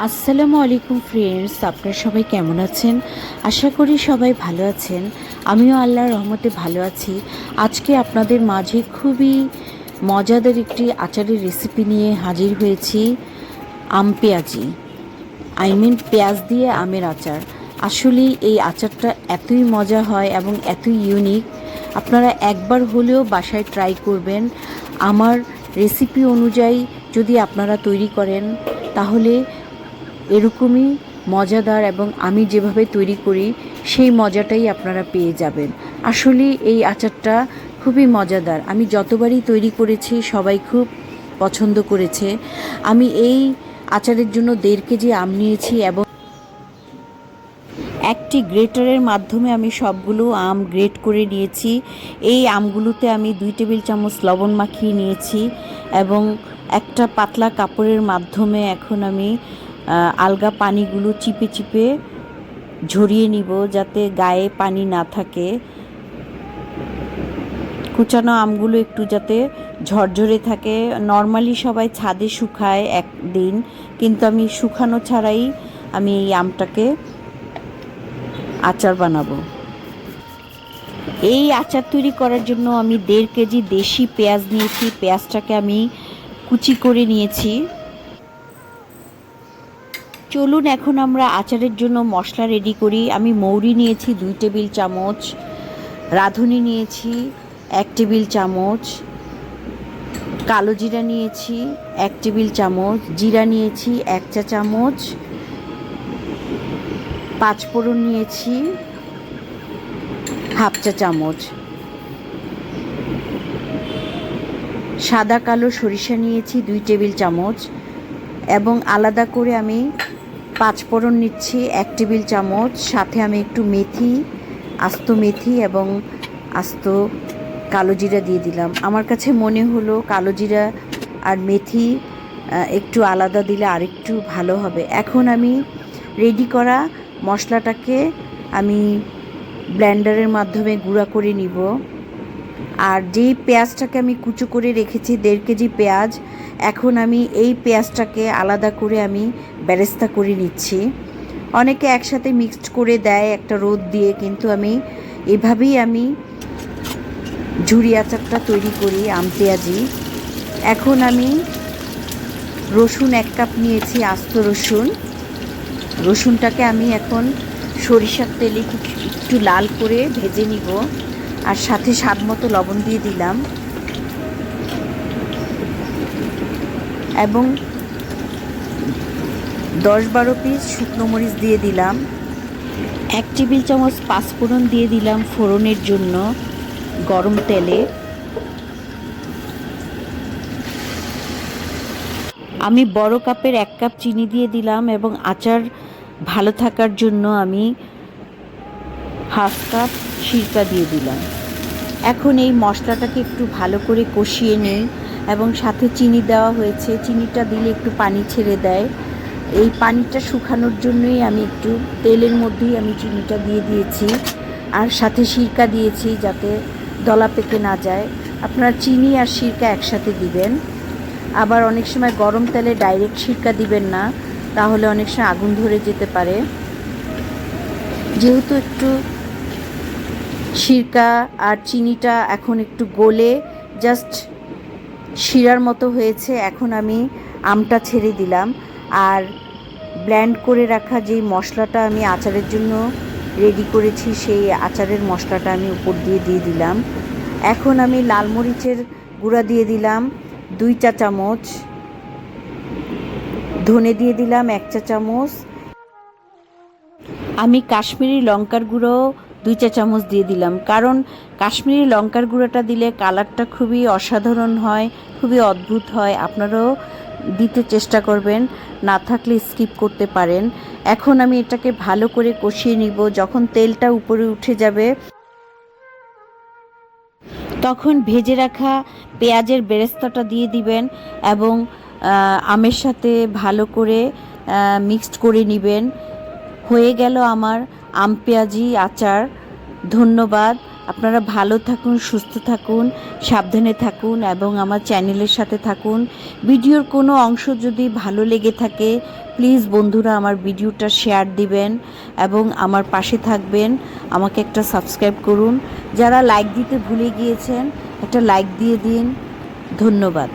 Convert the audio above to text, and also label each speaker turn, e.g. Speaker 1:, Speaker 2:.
Speaker 1: আসসালামু আলাইকুম ফ্রেন্ডস আপনারা সবাই কেমন আছেন? আশা করি সবাই ভালো আছেন। আমিও আল্লাহর রহমতে ভালো আছি। আজকে আপনাদের মাঝে খুবই মজাদার একটি আচারের রেসিপি নিয়ে হাজির হয়েছি, আম পেঁয়াজি। আই মিন পেঁয়াজ দিয়ে আমের আচার। আসলে এই আচারটা এতই মজা হয় এবং এতই ইউনিক আপনারা একবার হলেও বাসায় ট্রাই করবেন। আমার রেসিপি অনুযায়ী যদি আপনারা তৈরি করেন, তাহলে এরকমই মজাদার এবং আমি যেভাবে তৈরি করি, সেই মজাটাই আপনারা পেয়ে যাবেন। আসলে এই আচারটা খুবই মজাদার। আমি যতবারই তৈরি করেছি, সবাই খুব পছন্দ করেছে। আমি এই আচারের জন্য দেড় কেজি আম নিয়েছি এবং একটি গ্রেটারের মাধ্যমে আমি সবগুলো আম গ্রেট করে নিয়েছি। এই আমগুলোতে আমি দুই টেবিল চামচ লবণ মাখিয়ে নিয়েছি এবং একটা পাতলা কাপড়ের মাধ্যমে এখন আমি আলগা পানিগুলো চিপে চিপে ঝরিয়ে নিব যাতে গায়ে পানি না থাকে। কুচানো আমগুলো একটু যাতে ঝরঝরে থাকে। নর্মালি সবাই ছাদে শুকায় একদিন, কিন্তু আমি শুকানো ছাড়াই আমি এই আমটাকে আচার বানাবো। এই আচার তৈরি করার জন্য আমি দেড় কেজি দেশি পেঁয়াজ নিয়েছি। পেঁয়াজটাকে আমি কুচি করে নিয়েছি। চলুন, এখন আমরা আচারের জন্য মশলা রেডি করি। আমি মৌরি নিয়েছি দুই টেবিল চামচ, রাঁধুনি নিয়েছি এক টেবিল চামচ, কালো জিরা নিয়েছি এক টেবিল চামচ, জিরা নিয়েছি এক চা চামচ পাঁচফোড়ন নিয়েছি হাফ চা চামচ। সাদা কালো সরিষা নিয়েছি দুই টেবিল চামচ এবং আলাদা করে আমি পাঁচফোড়ন নিচ্ছি, এক টেবিল চামচ, সাথে আমি একটু মেথি, আস্ত মেথি এবং আস্ত কালো জিরা দিয়ে দিলাম। আমার কাছে মনে হলো কালো জিরা আর মেথি একটু আলাদা দিলে আরেকটু ভালো হবে। এখন আমি রেডি করা মশলাটাকে আমি ব্লেন্ডারের মাধ্যমে গুঁড়া করে নিব। আর যেই পেঁয়াজটাকে আমি কুচো করে রেখেছি, দেড় কেজি পেঁয়াজ, এখন আমি এই পেঁয়াজটাকে আলাদা করে আমি ব্যারেস্তা করে নিচ্ছি। অনেকে একসাথে মিক্সড করে দেয় একটা রোদ দিয়ে, কিন্তু আমি এভাবেই আমি ঝুরি আচারটা তৈরি করি, আম পেঁয়াজি। এখন আমি রসুন এক কাপ নিয়েছি, আস্ত রসুন। রসুনটাকে আমি এখন সরিষার তেলে একটু লাল করে ভেজে নিব। আর সাথে স্বাদ মতো লবণ দিয়ে দিলাম। এবং দশ বারো পিস শুকনো মরিচ দিয়ে দিলাম। এক টেবিল চামচ পাঁচফোড়ন দিয়ে দিলাম ফোড়নের জন্য গরম তেলে। আমি বড় কাপের এক কাপ চিনি দিয়ে দিলাম এবং আচার ভালো থাকার জন্য আমি হাফ কাপ সিরকা দিয়ে দিলাম। এখন এই মশলাটাকে একটু ভালো করে কষিয়ে নিই এবং সাথে চিনি দেওয়া হয়েছে। চিনিটা দিলে একটু পানি ছেড়ে দেয়। এই পানিটা শুকানোর জন্যই আমি একটু তেলের মধ্যেই আমি চিনিটা দিয়ে দিয়েছি আর সাথে সিরকা দিয়েছি যাতে দলা পেকে না যায়। আপনারা চিনি আর সিরকা একসাথে দিবেন। আবার অনেক সময় গরম তেলে ডাইরেক্ট সিরকা দিবেন না, তাহলে অনেক সময় আগুন ধরে যেতে পারে। যেহেতু একটু সিরকা আর চিনিটা এখন একটু গলে জাস্ট শিরার মতো হয়েছে, এখন আমি আমটা ছেড়ে দিলাম। আর ব্ল্যান্ড করে রাখা যেই মশলাটা আমি আচারের জন্য রেডি করেছি, সেই আচারের মশলাটা আমি উপর দিয়ে দিয়ে দিলাম। এখন আমি লাল মরিচের গুঁড়া দিয়ে দিলাম, দুই চা চামচ। ধনে দিয়ে দিলাম এক চা চামচ। আমি কাশ্মীরি লঙ্কার গুঁড়ো দুই চা চামচ দিয়ে দিলাম। কারণ কাশ্মীরি লঙ্কার গুঁড়োটা দিলে কালারটা খুবই অসাধারণ হয়, খুবই অদ্ভুত হয়। আপনারাও দিতে চেষ্টা করবেন, না থাকলে স্কিপ করতে পারেন। এখন আমি এটাকে ভালো করে কষিয়ে নিব। যখন তেলটা উপরে উঠে যাবে, তখন ভেজে রাখা পেঁয়াজের বেরেস্তাটা দিয়ে দিবেন এবং আমের সাথে ভালো করে মিক্সড করে নেবেন। হয়ে গেল আমার আম পেঁয়াজি আচার। ধন্যবাদ। আপনারা ভালো থাকুন, সুস্থ থাকুন, সাবধানে থাকুন এবং আমার চ্যানেলের সাথে থাকুন। ভিডিওর কোনো অংশ যদি ভালো লেগে থাকে, প্লিজ বন্ধুরা আমার ভিডিওটা শেয়ার দিবেন এবং আমার পাশে থাকবেন। আমাকে একটা সাবস্ক্রাইব করুন। যারা লাইক দিতে ভুলে গিয়েছেন, একটা লাইক দিয়ে দিন। ধন্যবাদ।